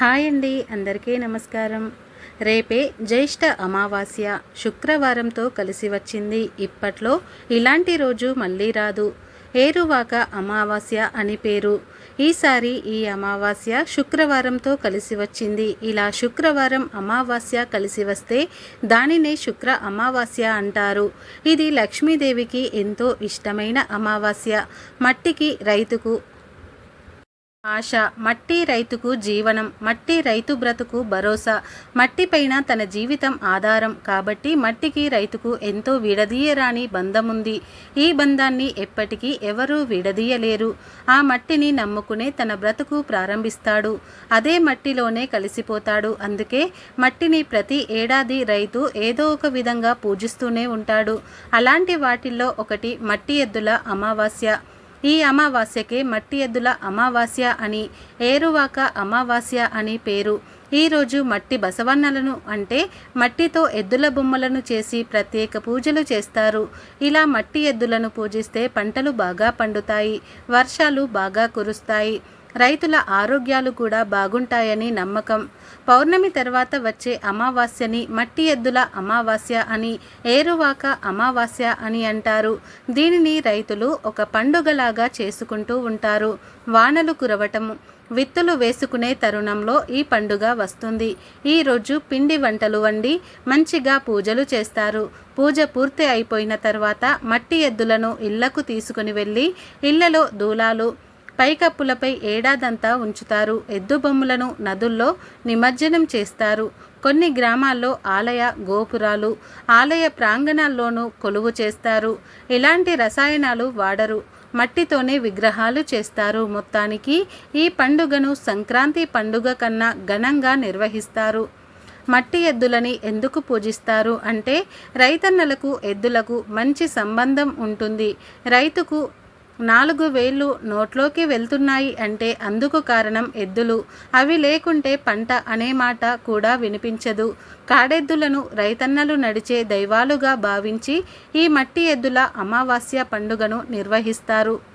Hi అండి అందరికీ నమస్కారం. రేపే జ్యేష్ఠ అమావాస్య శుక్రవారంతో కలిసి వచ్చింది. ఇప్పట్లో ఇలాంటి రోజు మళ్ళీ రాదు. ఏరువాక అమావాస్య అని పేరు. ఈసారి ఈ అమావాస్య శుక్రవారంతో కలిసి వచ్చింది. ఇలా శుక్రవారం అమావాస్య కలిసి వస్తే దానినే శుక్ర అమావాస్య అంటారు. ఇది లక్ష్మీదేవికి ఎంతో ఇష్టమైన అమావాస్య. మట్టికి రైతుకు ఆశ. మట్టి రైతుకు జీవనం మట్టి రైతు బ్రతుకు భరోసా. మట్టిపైన తన జీవితం ఆధారం. కాబట్టి మట్టికి రైతుకు ఎంతో విడదీయరాని బంధం ఉంది ఈ బంధాన్ని ఎప్పటికీ ఎవరూ విడదీయలేరు. ఆ మట్టిని నమ్ముకునే తన బ్రతుకు ప్రారంభిస్తాడు. అదే మట్టిలోనే కలిసిపోతాడు. అందుకే మట్టిని ప్రతి ఏడాది రైతు ఏదో ఒక విధంగా పూజిస్తూనే ఉంటాడు. అలాంటి వాటిల్లో ఒకటి మట్టి ఎద్దుల అమావాస్య. ఈ అమావాస్యకే మట్టి ఎద్దుల అమావాస్య అని ఏరువాక అమావాస్య అని పేరు. ఈరోజు మట్టి బసవన్నలను అంటే మట్టితో ఎద్దుల బొమ్మలను చేసి ప్రత్యేక పూజలు చేస్తారు. ఇలా మట్టి ఎద్దులను పూజిస్తే పంటలు బాగా పండుతాయి వర్షాలు బాగా కురుస్తాయి. రైతుల ఆరోగ్యాలు కూడా బాగుంటాయని నమ్మకం. పౌర్ణమి తర్వాత వచ్చే అమావాస్యని మట్టి ఎద్దుల అమావాస్య అని ఏరువాక అమావాస్య అని అంటారు. దీనిని రైతులు ఒక పండుగలాగా చేసుకుంటూ ఉంటారు. వానలు కురవటము విత్తులు వేసుకునే తరుణంలో ఈ పండుగ వస్తుంది. ఈరోజు పిండి వంటలు వండి మంచిగా పూజలు చేస్తారు. పూజ పూర్తి అయిపోయిన తర్వాత మట్టి ఎద్దులను ఇళ్ళకు తీసుకుని వెళ్ళి ఇళ్ళలో దూలాలు పైకప్పులపై ఏడాదంతా ఉంచుతారు. ఎద్దు బొమ్మలను నదుల్లో నిమజ్జనం చేస్తారు. కొన్ని గ్రామాల్లో ఆలయ గోపురాలు ఆలయ ప్రాంగణాల్లోనూ కొలువు చేస్తారు. ఎలాంటి రసాయనాలు వాడరు. మట్టితోనే విగ్రహాలు చేస్తారు. మొత్తానికి ఈ పండుగను సంక్రాంతి పండుగ కన్నా ఘనంగా నిర్వహిస్తారు. మట్టి ఎద్దులని ఎందుకు పూజిస్తారు? అంటే రైతన్నలకు ఎద్దులకు మంచి సంబంధం ఉంటుంది. రైతుకు నాలుగు వేళ్ళు నోట్లోకి వెళ్తున్నాయి అంటే అందుకు కారణం ఎద్దులు. అవి లేకుంటే పంట అనే మాట కూడా వినిపించదు. కాడెద్దులను రైతన్నలు నడిచే దైవాలుగా భావించి ఈ మట్టి ఎద్దుల అమావాస్య పండుగను నిర్వహిస్తారు.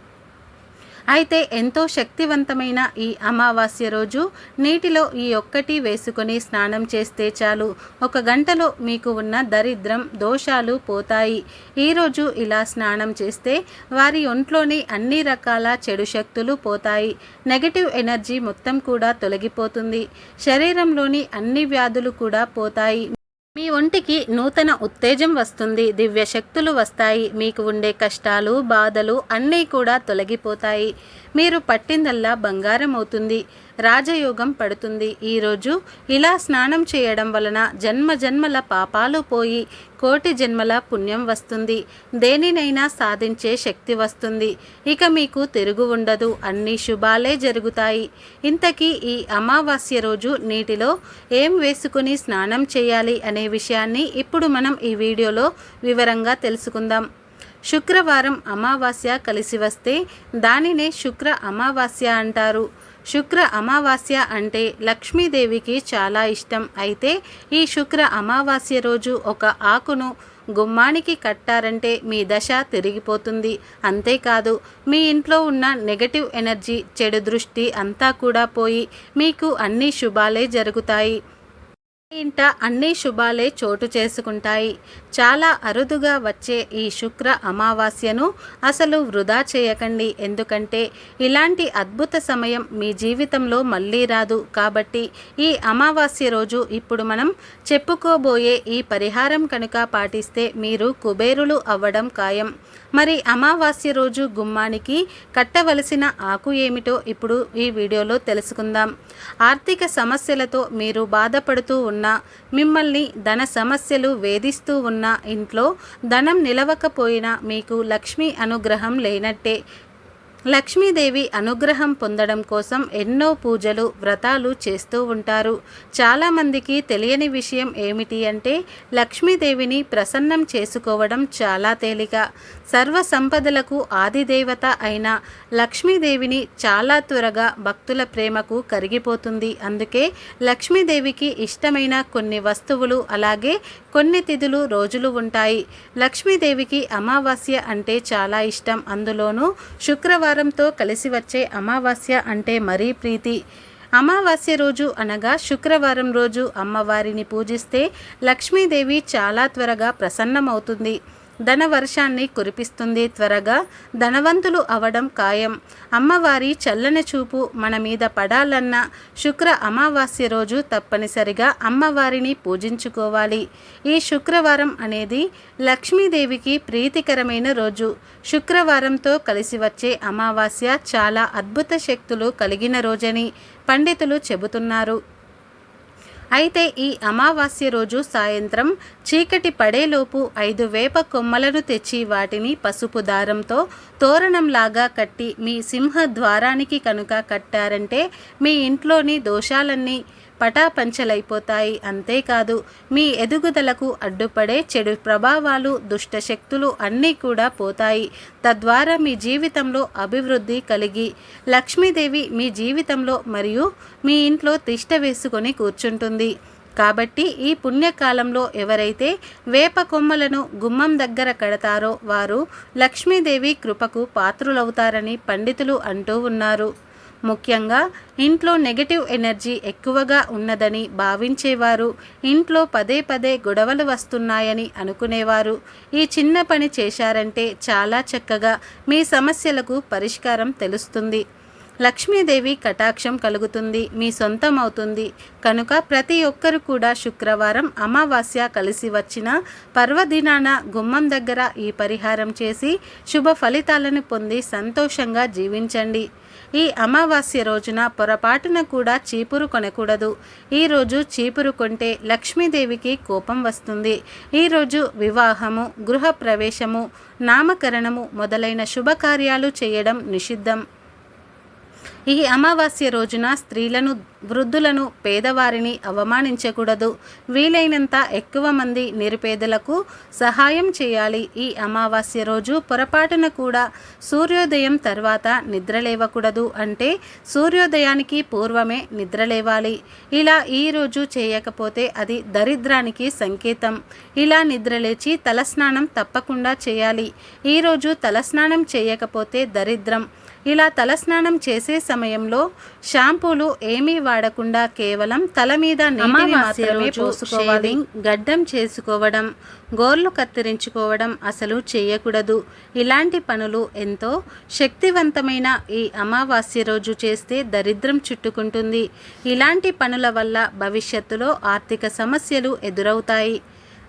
అయితే ఎంతో శక్తివంతమైన ఈ అమావాస్య రోజు నీటిలో ఈ ఒక్కటి వేసుకొని స్నానం చేస్తే చాలు. ఒక గంటలో మీకు ఉన్న దరిద్రం దోషాలు పోతాయి. ఈరోజు ఇలా స్నానం చేస్తే వారి ఒంట్లోని అన్ని రకాల చెడు శక్తులు పోతాయి. నెగటివ్ ఎనర్జీ మొత్తం కూడా తొలగిపోతుంది. శరీరంలోని అన్ని వ్యాధులు కూడా పోతాయి. మీ ఒంటికి నూతన ఉత్తేజం వస్తుంది దివ్య శక్తులు వస్తాయి మీకు ఉండే కష్టాలు బాధలు అన్నీ కూడా తొలగిపోతాయి. మీరు పట్టిందల్లా బంగారం అవుతుంది రాజయోగం పడుతుంది. ఈరోజు ఇలా స్నానం చేయడం వలన జన్మ జన్మల పాపాలు పోయి కోటి జన్మల పుణ్యం వస్తుంది. దేనినైనా సాధించే శక్తి వస్తుంది. ఇక మీకు తిరుగు ఉండదు. అన్ని శుభాలే జరుగుతాయి. ఇంతకీ ఈ అమావాస్య రోజు నీటిలో ఏం వేసుకుని స్నానం చేయాలి అనే విషయాన్ని ఇప్పుడు మనం ఈ వీడియోలో వివరంగా తెలుసుకుందాం. శుక్రవారం అమావాస్య కలిసి వస్తే దానినే శుక్ర అమావాస్య అంటారు. శుక్ర అమావాస్య అంటే లక్ష్మీదేవికి చాలా ఇష్టం. అయితే ఈ శుక్ర అమావాస్య రోజు ఒక ఆకును గుమ్మానికి కట్టారంటే మీ దశ తిరిగిపోతుంది. అంతేకాదు మీ ఇంట్లో ఉన్న నెగటివ్ ఎనర్జీ చెడు దృష్టి అంతా కూడా పోయి మీకు అన్ని శుభాలే జరుగుతాయి. ఇంట అన్ని శుభాలే చోటు చేసుకుంటాయి. చాలా అరుదుగా వచ్చే ఈ శుక్ర అమావాస్యను అసలు వృధా చేయకండి. ఎందుకంటే ఇలాంటి అద్భుత సమయం మీ జీవితంలో మళ్ళీ రాదు. కాబట్టి ఈ అమావాస్య రోజు ఇప్పుడు మనం చెప్పుకోబోయే ఈ పరిహారం కనుక పాటిస్తే మీరు కుబేరులు అవ్వడం ఖాయం. మరి అమావాస్య రోజు గుమ్మానికి కట్టవలసిన ఆకు ఏమిటో ఇప్పుడు ఈ వీడియోలో తెలుసుకుందాం. ఆర్థిక సమస్యలతో మీరు బాధపడుతూ ఉన్నా మిమ్మల్ని ధన సమస్యలు వేధిస్తూ ఉన్న ఇంట్లో ధనం నిలవకపోయినా మీకు లక్ష్మీ అనుగ్రహం లేనట్టే. లక్ష్మీదేవి అనుగ్రహం పొందడం కోసం ఎన్నో పూజలు వ్రతాలు చేస్తూ ఉంటారు. చాలామందికి తెలియని విషయం ఏమిటి అంటే లక్ష్మీదేవిని ప్రసన్నం చేసుకోవడం చాలా తేలిక. సర్వ సంపదలకు ఆదిదేవత అయిన లక్ష్మీదేవిని చాలా త్వరగా భక్తుల ప్రేమకు కరిగిపోతుంది. అందుకే లక్ష్మీదేవికి ఇష్టమైన కొన్ని వస్తువులు అలాగే కొన్ని తిథులు రోజులు ఉంటాయి. లక్ష్మీదేవికి అమావాస్య అంటే చాలా ఇష్టం. అందులోనూ శుక్రవారం శుక్రవారంతో కలిసి వచ్చే అమావాస్య అంటే మరీ ప్రీతి. అమావాస్య రోజు అనగా శుక్రవారం రోజు అమ్మవారిని పూజిస్తే లక్ష్మీదేవి చాలా త్వరగా ప్రసన్నమవుతుంది. ధన వర్షాన్ని కురిపిస్తుంది త్వరగా. ధనవంతులు అవడం ఖాయం. అమ్మవారి చల్లని చూపు మన మీద పడాలన్న శుక్ర అమావాస్య రోజు తప్పనిసరిగా అమ్మవారిని పూజించుకోవాలి. ఈ శుక్రవారం అనేది లక్ష్మీదేవికి ప్రీతికరమైన రోజు. శుక్రవారంతో కలిసి వచ్చే అమావాస్య చాలా అద్భుత శక్తులు కలిగిన రోజని పండితులు చెబుతున్నారు. అయితే ఈ అమావాస్య రోజు సాయంత్రం చీకటి పడేలోపు ఐదు వేప కొమ్మలను తెచ్చి వాటిని పసుపు దారంతో తోరణంలాగా కట్టి మీ సింహ ద్వారానికి కనుక కట్టారంటే మీ ఇంట్లోని దోషాలన్నీ పటాపంచలైపోతాయి. అంతేకాదు మీ ఎదుగుదలకు అడ్డుపడే చెడు ప్రభావాలు దుష్ట శక్తులు అన్నీ కూడా పోతాయి. తద్వారా మీ జీవితంలో అభివృద్ధి కలిగి లక్ష్మీదేవి మీ జీవితంలో మరియు మీ ఇంట్లో తిష్ట వేసుకొని కూర్చుంటుంది. కాబట్టి ఈ పుణ్యకాలంలో ఎవరైతే వేప కొమ్మలను గుమ్మం దగ్గర కడతారో వారు లక్ష్మీదేవి కృపకు పాత్రులవుతారని పండితులు అంటూ ఉన్నారు. ముఖ్యంగా ఇంట్లో నెగటివ్ ఎనర్జీ ఎక్కువగా ఉన్నదని భావించేవారు ఇంట్లో పదే పదే గొడవలు వస్తున్నాయని అనుకునేవారు. ఈ చిన్న పని చేశారంటే చాలా చక్కగా మీ సమస్యలకు పరిష్కారం తెలుస్తుంది. లక్ష్మీదేవి కటాక్షం కలుగుతుంది మీ సొంతం అవుతుంది కనుక ప్రతి ఒక్కరు కూడా శుక్రవారం అమావాస్య కలిసి వచ్చిన పర్వదినాన గుమ్మం దగ్గర ఈ పరిహారం చేసి శుభ ఫలితాలను పొంది సంతోషంగా జీవించండి. ఈ అమావాస్య రోజున పొరపాటున కూడా చీపురు కొనకూడదు. ఈరోజు చీపురు కొంటే లక్ష్మీదేవికి కోపం వస్తుంది. ఈరోజు వివాహము గృహప్రవేశము నామకరణము మొదలైన శుభకార్యాలు చేయడం నిషిద్ధం. ఈ అమావాస్య రోజున స్త్రీలను వృద్ధులను పేదవారిని అవమానించకూడదు. వీలైనంత ఎక్కువ మంది నిరుపేదలకు సహాయం చేయాలి. ఈ అమావాస్య రోజు పొరపాటున కూడా సూర్యోదయం తర్వాత నిద్రలేవకూడదు అంటే సూర్యోదయానికి పూర్వమే నిద్రలేవాలి. ఇలా ఈ రోజు చేయకపోతే అది దరిద్రానికి సంకేతం. ఇలా నిద్రలేచి తలస్నానం తప్పకుండా చేయాలి. ఈరోజు తలస్నానం చేయకపోతే దరిద్రం. ఇలా తలస్నానం చేసే సమయంలో షాంపూలు ఏమీ వాడకుండా కేవలం తల మీద నీటిని మాత్రమే పోసుకోవాలి. గడ్డం చేసుకోవడం గోర్లు కత్తిరించుకోవడం అసలు చేయకూడదు. ఇలాంటి పనులు ఎంతో శక్తివంతమైన ఈ అమావాస్య రోజు చేస్తే దరిద్రం చుట్టుకుంటుంది. ఇలాంటి పనుల వల్ల భవిష్యత్తులో ఆర్థిక సమస్యలు ఎదురవుతాయి.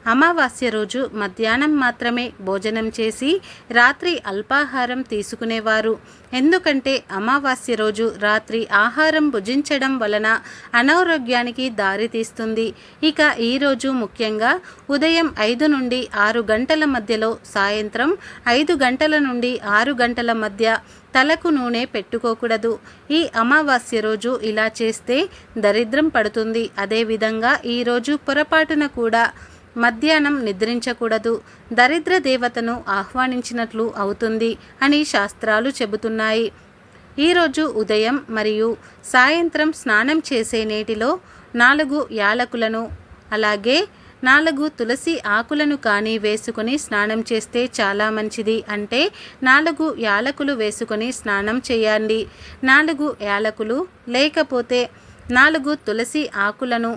అమావాస్య రోజు మధ్యాహ్నం మాత్రమే భోజనం చేసి రాత్రి అల్పాహారం తీసుకునేవారు. ఎందుకంటే అమావాస్య రోజు రాత్రి ఆహారం భుజించడం వలన అనారోగ్యానికి దారితీస్తుంది ఇక ఈరోజు ముఖ్యంగా ఉదయం ఐదు నుండి ఆరు గంటల మధ్యలో సాయంత్రం ఐదు గంటల నుండి ఆరు గంటల మధ్య తలకు నూనె పెట్టుకోకూడదు. ఈ అమావాస్య రోజు ఇలా చేస్తే దరిద్రం పడుతుంది. అదేవిధంగా ఈరోజు పొరపాటున కూడా మధ్యాహ్నం నిద్రించకూడదు. దరిద్ర దేవతను ఆహ్వానించినట్లు అవుతుంది అని శాస్త్రాలు చెబుతున్నాయి. ఈరోజు ఉదయం మరియు సాయంత్రం స్నానం చేసే నేటిలో నాలుగు యాలకులను అలాగే నాలుగు తులసి ఆకులను కానీ వేసుకొని స్నానం చేస్తే చాలా మంచిది. అంటే నాలుగు యాలకులు వేసుకొని స్నానం చేయండి. నాలుగు యాలకులు లేకపోతే నాలుగు తులసి ఆకులను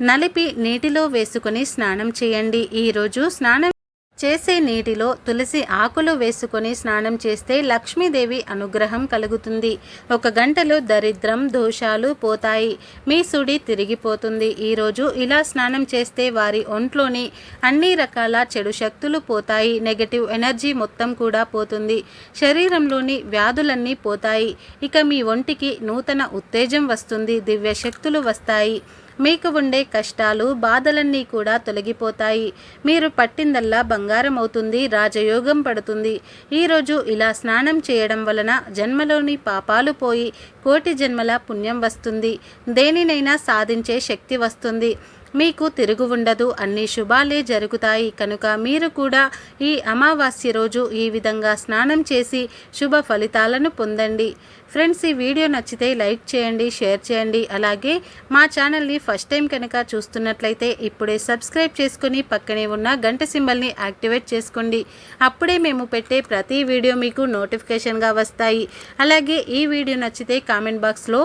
నలిపి నీటిలో వేసుకొని స్నానం చేయండి. ఈరోజు స్నానం చేసే నీటిలో తులసి ఆకులు వేసుకొని స్నానం చేస్తే లక్ష్మీదేవి అనుగ్రహం కలుగుతుంది. ఒక గంటలో దరిద్రం దోషాలు పోతాయి. మీ సుడి తిరిగిపోతుంది. ఈరోజు ఇలా స్నానం చేస్తే వారి ఒంట్లోని అన్ని రకాల చెడు శక్తులు పోతాయి. నెగటివ్ ఎనర్జీ మొత్తం కూడా పోతుంది. శరీరంలోని వ్యాధులన్నీ పోతాయి. ఇక మీ ఒంటికి నూతన ఉత్తేజం వస్తుంది. దివ్య శక్తులు వస్తాయి. మీకు ఉండే కష్టాలు బాధలన్నీ కూడా తొలగిపోతాయి. మీరు పట్టిందల్లా బంగారం అవుతుంది రాజయోగం పడుతుంది. ఈరోజు ఇలా స్నానం చేయడం వలన జన్మలోని పాపాలు పోయి కోటి జన్మల పుణ్యం వస్తుంది. దేనినైనా సాధించే శక్తి వస్తుంది. మీకు తిరుగు ఉండదు. అన్ని శుభాలే జరుగుతాయి. కనుక మీరు కూడా ఈ అమావాస్య రోజు ఈ విధంగా స్నానం చేసి శుభ ఫలితాలను పొందండి. ఫ్రెండ్స్ ఈ వీడియో నచ్చితే లైక్ చేయండి షేర్ చేయండి. అలాగే మా ఛానల్ని ఫస్ట్ టైం కనుక చూస్తున్నట్లయితే ఇప్పుడే సబ్స్క్రైబ్ చేసుకుని పక్కనే ఉన్న గంట సింబల్ని యాక్టివేట్ చేసుకోండి. అప్పుడే మేము పెట్టే ప్రతి వీడియో మీకు నోటిఫికేషన్గా వస్తాయి. అలాగే ఈ వీడియో నచ్చితే కామెంట్ బాక్స్లో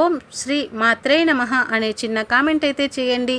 ఓం శ్రీ మాత్రే నమః అనే చిన్న కామెంట్ అయితే చేయండి.